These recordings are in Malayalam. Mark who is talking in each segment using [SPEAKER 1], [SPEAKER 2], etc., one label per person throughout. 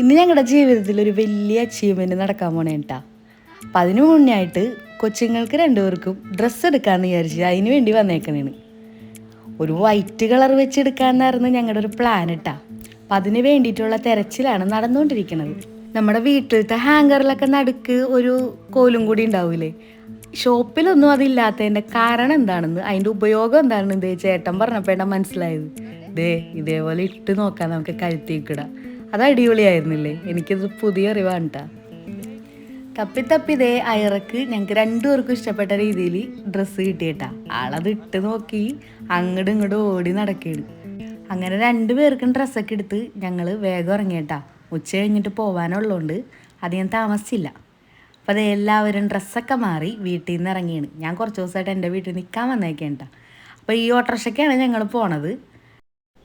[SPEAKER 1] ഇന്ന് ഞങ്ങളുടെ ജീവിതത്തിൽ ഒരു വലിയ അച്ചീവ്മെന്റ് നടക്കാൻ പോണേ കേട്ടാ അപ്പം അതിന് മുന്നേ ആയിട്ട് കൊച്ചുങ്ങൾക്ക് രണ്ടുപേർക്കും ഡ്രസ്സ് എടുക്കാമെന്ന് വിചാരിച്ച് അതിന് വേണ്ടി വന്നേക്കണേണ്. ഒരു വൈറ്റ് കളർ വെച്ചെടുക്കാമെന്നായിരുന്നു ഞങ്ങളുടെ ഒരു പ്ലാൻ ഇട്ടാ അപ്പം അതിന് വേണ്ടിയിട്ടുള്ള തിരച്ചിലാണ് നടന്നുകൊണ്ടിരിക്കുന്നത് നമ്മുടെ വീട്ടിലത്തെ ഹാങ്കറിലൊക്കെ നടുക്ക് ഒരു കോലും കൂടി ഉണ്ടാവില്ലേ ഷോപ്പിലൊന്നും അതില്ലാത്തതിന്റെ കാരണം എന്താണെന്ന് അതിന്റെ ഉപയോഗം എന്താണെന്ന് ഇതേ ചേട്ടൻ പറഞ്ഞപ്പോഴാണ് മനസ്സിലായത്. ദേ ഇതേപോലെ ഇട്ട് നോക്കാം നമുക്ക് കഴുത്തിക്കിടാം അത് അടിപൊളിയായിരുന്നില്ലേ എനിക്കത് പുതിയ അറിവാണ് കേട്ടോ തപ്പി തപ്പി ഇതേ അയറക്ക് ഞങ്ങൾക്ക് രണ്ടുപേർക്കും ഇഷ്ടപ്പെട്ട രീതിയിൽ ഡ്രസ്സ് കിട്ടിയിട്ടാ. ആളത് ഇട്ട് നോക്കി അങ്ങോട്ടും ഇങ്ങോട്ടും ഓടി നടക്കുകയാണ് അങ്ങനെ രണ്ടുപേർക്കും ഡ്രസ്സൊക്കെ എടുത്ത് ഞങ്ങൾ വേഗം ഇറങ്ങിയിട്ടാ. ഉച്ച കഴിഞ്ഞിട്ട് പോകാനുള്ളതുകൊണ്ട് അധികം താമസിച്ചില്ല. അപ്പോൾ അത് എല്ലാവരും ഡ്രസ്സൊക്കെ മാറി വീട്ടിൽ നിന്ന് ഇറങ്ങിയാണ്. ഞാൻ കുറച്ച് ദിവസമായിട്ട് എന്റെ വീട്ടിൽ നിൽക്കാൻ വന്നേക്കേണ്ട അപ്പോൾ ഈ ഓട്ടോറിക്ഷയ്ക്കാണ് ഞങ്ങൾ പോണത്.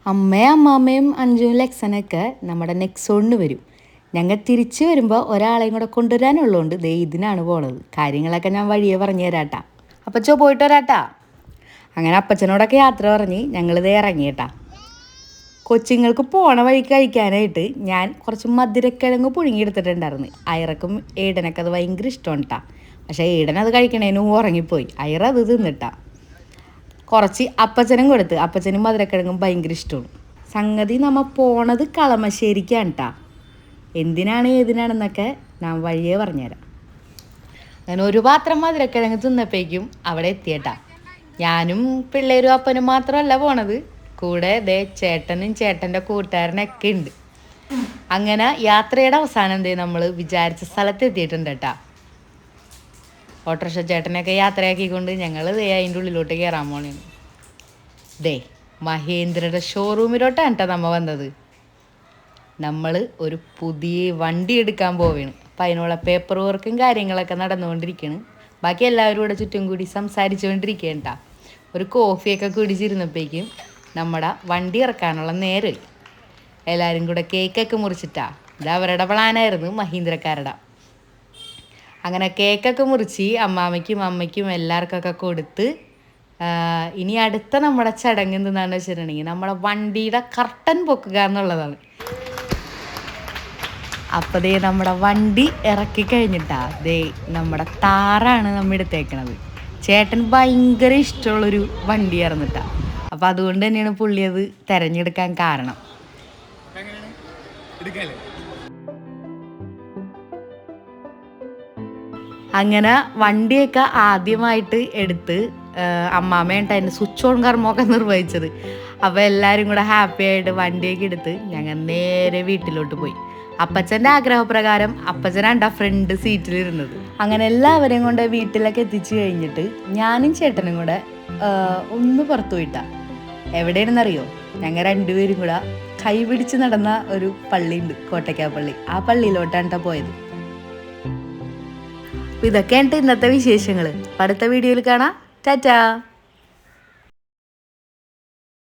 [SPEAKER 1] അമ്മയും അമ്മാമ്മയും അഞ്ജുവും ലെക്സനൊക്കെ നമ്മുടെ നെക്സോണിന് വരും. ഞങ്ങൾ തിരിച്ചു വരുമ്പോൾ ഒരാളെയും കൂടെ കൊണ്ടുവരാനുള്ളതുകൊണ്ട് ദേ ഇതിനാണ് പോണത്. കാര്യങ്ങളൊക്കെ ഞാൻ വഴിയെ പറഞ്ഞു തരാട്ടാ. അപ്പച്ചോ പോയിട്ട് വരാട്ടാ. അങ്ങനെ അപ്പച്ചനോടൊക്കെ യാത്ര പറഞ്ഞ് ദേ ഇറങ്ങിയിട്ടാ കൊച്ചുങ്ങൾക്ക് പോണ വഴി കഴിക്കാനായിട്ട് ഞാൻ കുറച്ച് മധുരക്കിഴങ്ങ് പുഴുങ്ങിയെടുത്തിട്ടുണ്ടായിരുന്നു. അയറക്കും ഏടനൊക്കെ അത് ഭയങ്കര ഇഷ്ടമാണ് കേട്ടാ പക്ഷേ ഏടൻ അത് കഴിക്കണേനും ഉറങ്ങിപ്പോയി. അയറ അത് തിന്നിട്ടാ. കുറച്ച് അപ്പച്ചനും കൊടുത്ത്. അപ്പച്ചനും മധുരക്കിഴങ്ങും ഭയങ്കര ഇഷ്ടമാണ്. സംഗതി നമ്മൾ പോണത് കളമശ്ശേരിക്കാണ് കേട്ടാ എന്തിനാണ് ഏതിനാണെന്നൊക്കെ ഞാൻ വഴിയേ പറഞ്ഞുതരാം. അങ്ങനെ ഒരു പാത്രം മധുരക്കിഴങ്ങ് തിന്നപ്പോഴേക്കും അവിടെ എത്തിയേട്ടാ. ഞാനും പിള്ളേരും അപ്പനും മാത്രമല്ല പോണത്. കൂടെ ദേ ചേട്ടനും ചേട്ടന്റെ കൂട്ടുകാരനൊക്കെ ഉണ്ട്. അങ്ങനെ യാത്രയുടെ അവസാനം എന്തേ നമ്മൾ വിചാരിച്ച സ്ഥലത്ത് എത്തിയിട്ടുണ്ട് കേട്ടാ ഓട്ടോറിക്ഷ ചേട്ടനെയൊക്കെ യാത്രയാക്കിക്കൊണ്ട് ഞങ്ങൾ ദേ അതിന്റെ ഉള്ളിലോട്ട് കയറാൻ പോണേന്ന് ദേ മഹേന്ദ്രയുടെ ഷോറൂമിലോട്ടാണ് കേട്ടോ നമ്മ വന്നത്. നമ്മൾ ഒരു പുതിയ വണ്ടി എടുക്കാൻ പോവുകയാണ് അപ്പം അതിനുള്ള പേപ്പർ വർക്കും കാര്യങ്ങളൊക്കെ നടന്നുകൊണ്ടിരിക്കുകയാണ് ബാക്കി എല്ലാവരും കൂടെ ചുറ്റും കൂടി സംസാരിച്ചുകൊണ്ടിരിക്കുകയാണ് കേട്ടോ ഒരു കോഫിയൊക്കെ കുടിച്ചിരുന്നപ്പോഴേക്കും നമ്മുടെ വണ്ടി ഇറക്കാനുള്ള നേരം. എല്ലാവരും കൂടെ കേക്കൊക്കെ മുറിച്ചിട്ടാ. ഇത് അവരുടെ പ്ലാനായിരുന്നു മഹീന്ദ്രക്കാരുടെ. അങ്ങനെ കേക്കൊക്കെ മുറിച്ച് അമ്മാമ്മയ്ക്കും അമ്മയ്ക്കും എല്ലാവർക്കൊക്കെ കൊടുത്ത് ഇനി അടുത്ത നമ്മുടെ ചടങ്ങ് എന്താണെന്ന് വെച്ചിട്ടുണ്ടെങ്കിൽ നമ്മുടെ വണ്ടിയുടെ കർട്ടൻ പൊക്കുക എന്നുള്ളതാണ്. അപ്പോൾ ദേ നമ്മുടെ വണ്ടി ഇറക്കി കഴിഞ്ഞിട്ടാ ദേ നമ്മുടെ താറാണ് നമ്മൾ എടുത്തേക്കണത്. ചേട്ടൻ ഭയങ്കര ഇഷ്ടമുള്ളൊരു വണ്ടിയായിരുന്നു കേട്ടാ അപ്പോൾ അതുകൊണ്ട് തന്നെയാണ് പുള്ളി അത് തിരഞ്ഞെടുക്കാൻ കാരണം. അങ്ങനെ വണ്ടിയൊക്കെ ആദ്യമായിട്ട് എടുത്ത് അമ്മാമ്മയായിട്ട് അതിന്റെ സ്വിച്ച് ഓൺ കർമ്മമൊക്കെ നിർവഹിച്ചത്. അപ്പോൾ എല്ലാവരും കൂടെ ഹാപ്പി ആയിട്ട് വണ്ടിയൊക്കെ എടുത്ത് ഞങ്ങൾ നേരെ വീട്ടിലോട്ട് പോയി. അപ്പച്ചന്റെ ആഗ്രഹപ്രകാരം അപ്പച്ചനാണ്ട ഫ്രണ്ട് സീറ്റിലിരുന്നത് അങ്ങനെ എല്ലാവരെയും കൊണ്ട് വീട്ടിലൊക്കെ എത്തിച്ചു കഴിഞ്ഞിട്ട് ഞാനും ചേട്ടനും കൂടെ ഒന്ന് പുറത്തു പോയിട്ട. എവിടെയാണെന്നറിയോ? ഞങ്ങൾ രണ്ടുപേരും കൂടെ കൈപിടിച്ച് നടന്ന ഒരു പള്ളിയുണ്ട് കോട്ടയ്ക്കാ പള്ളി. ആ പള്ളിയിലോട്ടാണ് ട്ടോ പോയത്. അപ്പൊ ഇതൊക്കെയാണ് ഇന്നത്തെ വിശേഷങ്ങൾ അടുത്ത വീഡിയോയിൽ കാണാം. ടാറ്റാ.